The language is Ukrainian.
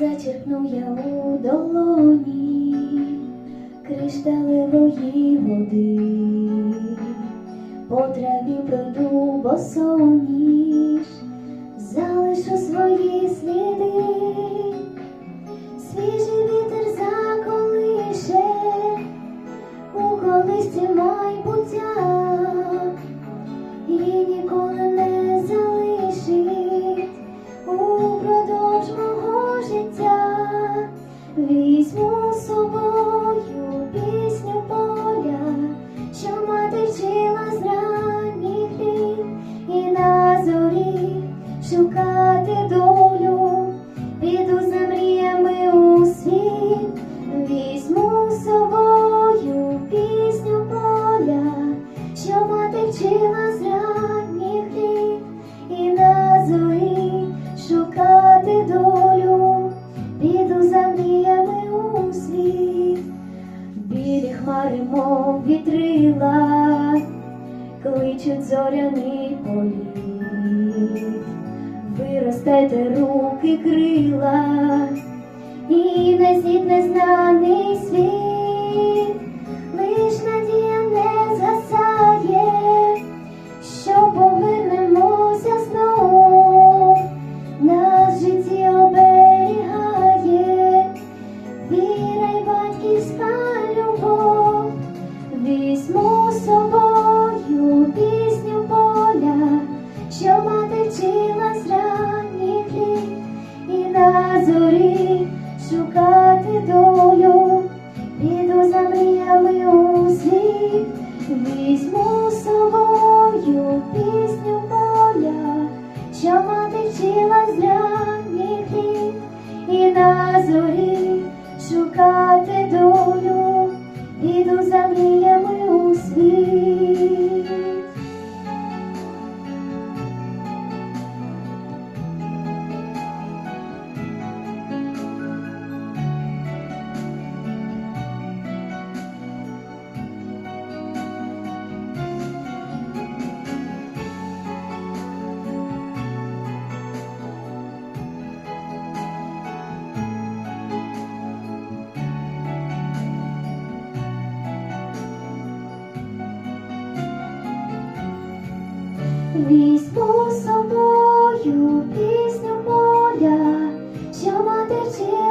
зачерпну я у долоні кришталевої води, по траві пройду босоніж, вчила з літ, і на зорі шукати долю, піду за мріями у світ, білі хмари, мов вітрила, кличуть зоряний політ, виростайте руки крила, і несіть незнаний світ, вчила з ранніх і на зорі шукати долю, піду за мріями у світ. Візьму з собою пісню моя, що мати.